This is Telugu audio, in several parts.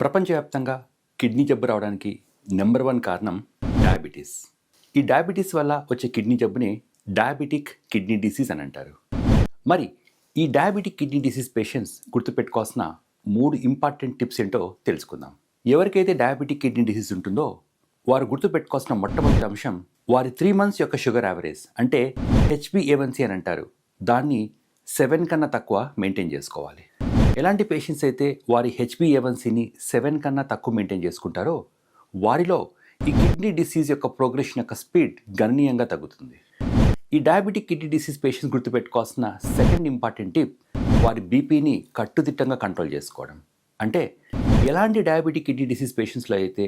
ప్రపంచవ్యాప్తంగా కిడ్నీ జబ్బు రావడానికి నెంబర్ వన్ కారణం డయాబెటీస్. ఈ డయాబెటీస్ వల్ల వచ్చే కిడ్నీ జబ్బుని డయాబెటిక్ కిడ్నీ డిసీజ్ అని అంటారు. మరి ఈ డయాబెటిక్ కిడ్నీ డిసీజ్ పేషెంట్స్ గుర్తుపెట్టుకోవాల్సిన మూడు ఇంపార్టెంట్ టిప్స్ ఏంటో తెలుసుకుందాం. ఎవరికైతే డయాబెటిక్ కిడ్నీ డిసీజ్ ఉంటుందో వారు గుర్తుపెట్టుకోవాల్సిన మొట్టమొదటి అంశం వారి త్రీ మంత్స్ యొక్క షుగర్ యావరేజ్ అంటే హెచ్బిఏవన్సీ అని అంటారు. దాన్ని సెవెన్ కన్నా తక్కువ మెయింటైన్ చేసుకోవాలి. ఎలాంటి పేషెంట్స్ అయితే వారి హెచ్బిఏవన్సీని సెవెన్ కన్నా తక్కువ మెయింటైన్ చేసుకుంటారో వారిలో ఈ కిడ్నీ డిసీజ్ యొక్క ప్రోగ్రెషన్ యొక్క స్పీడ్ గణనీయంగా తగ్గుతుంది. ఈ డయాబెటిక్ కిడ్నీ డిసీజ్ పేషెంట్స్ గుర్తుపెట్టుకోవాల్సిన సెకండ్ ఇంపార్టెంట్ టిప్ వారి బీపీని కట్టుదిట్టంగా కంట్రోల్ చేసుకోవడం. అంటే ఎలాంటి డయాబెటిక్ కిడ్నీ డిసీజ్ పేషెంట్స్లో అయితే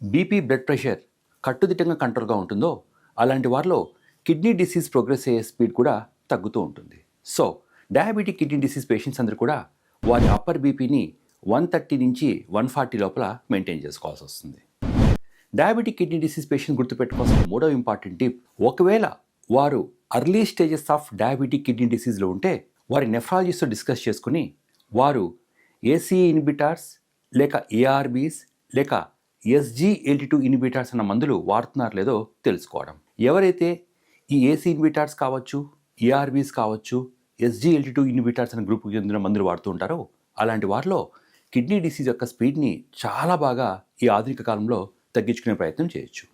బీపీ బ్లడ్ ప్రెషర్ కట్టుదిట్టంగా కంట్రోల్గా ఉంటుందో అలాంటి వారిలో కిడ్నీ డిసీజ్ ప్రోగ్రెస్ అయ్యే స్పీడ్ కూడా తగ్గుతూ ఉంటుంది. So diabetic kidney disease patients అందరూ కూడా వారి అప్పర్ బీపీని వన్ థర్టీ నుంచి వన్ ఫార్టీ లోపల మెయింటైన్ చేసుకోవాల్సి వస్తుంది. డయాబెటిక్ కిడ్నీ డిసీజ్ పేషెంట్ గుర్తుపెట్టుకోవాల్సిన మూడవ ఇంపార్టెంట్ టిప్ ఒకవేళ వారు early stages of diabetic kidney డిసీజ్లో ఉంటే వారి నెఫ్రాలజిస్ట్తో డిస్కస్ చేసుకుని వారు ఏసీ ఇన్హిబిటార్స్ లేక ఏఆర్బీస్ లేక ఎస్జీఎల్టీ టూ ఇన్హిబిటార్స్ అన్న మందులు వాడుతున్నారు లేదో తెలుసుకోవడం. ఎవరైతే ఈ ఏసీ ఇన్హిబిటార్స్ కావచ్చు ఏఆర్బీస్ కావచ్చు ఎస్జీఎల్టీ టూ ఇన్హిబిటార్స్ అనే గ్రూప్కి చెందిన మందులు వాడుతూ ఉంటారో. అలాంటి వారిలో కిడ్నీ డిసీజ్ యొక్క స్పీడ్ని చాలా బాగా ఈ ఆధునిక కాలంలో తగ్గించుకునే ప్రయత్నం చేయొచ్చు.